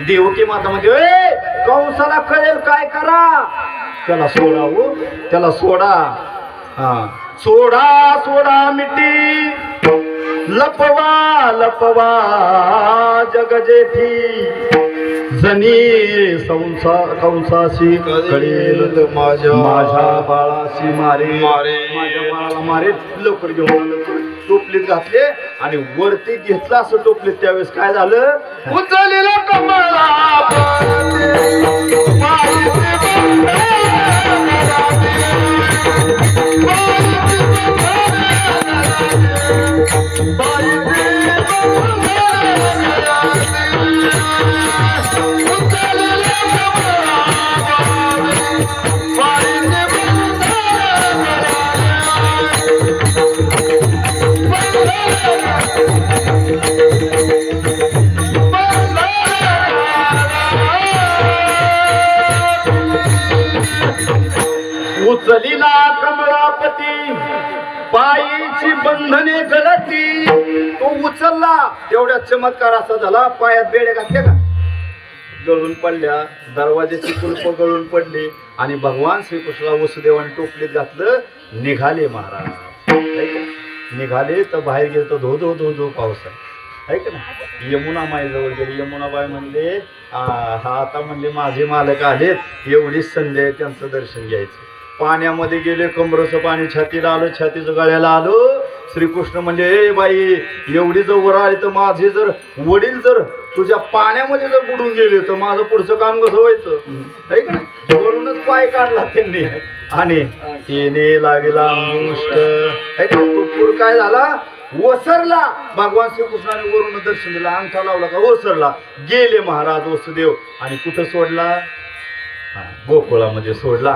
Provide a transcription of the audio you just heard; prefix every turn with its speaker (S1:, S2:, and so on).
S1: देवकी माता म्हणजे कंसाला कळेल काय करा? त्याला सोडा हो त्याला सोडा. हा. सोडा सोडा मिठी. लपवा लपवा जग जेठी संसा कंसाशी कळेल
S2: माझ्या
S1: माझ्या बाळाशी मारे.
S2: मारे.
S1: माझ्या बाळाला मारे. लवकर घेऊन टोपलीत घातले आणि वरती घेतला असं टोपलीत त्यावेळेस काय झालं? उचललेला कमळा उचलिला कमळापती. पायीची बंधने गलती तो उचलला तेवढ्या चमत्कार असा झाला पायात बेडे घातले का? गळून पडल्या दरवाजाची कुलप गळून पडली आणि भगवान श्रीकृष्णाला वसुदेवाने टोपलीत घातलं निघाले महाराज. निघाले तर बाहेर गेले तर धो धो धो धो पाऊस आहे है का ना यमुना माईजवळ गेले. यमुनाबाई म्हणले हा आता म्हणले माझे मालक आलेत. एवढीच संधी आहे त्यांचं दर्शन घ्यायचं. पाण्यामध्ये गेले कमरचं पाणी छातीला आलं छातीचं गळ्याला आलं. श्रीकृष्ण म्हणजे ए बाई एवढी जर वर आली तर माझे जर वडील जर तुझ्या पाण्यामध्ये जर बुडून गेले तर माझं पुढचं काम कसं व्हायचं? वरूनच पाय काढला त्यांनी. आणि तिने लागला मुष्ट है काय झाला? ओसरला. भगवान श्रीकृष्णाने वरून दर्शन दिला. अंगठा लावला का? ओसरला. गेले महाराज वसुदेव. आणि कुठं सोडला? गोकुळामध्ये सोडला.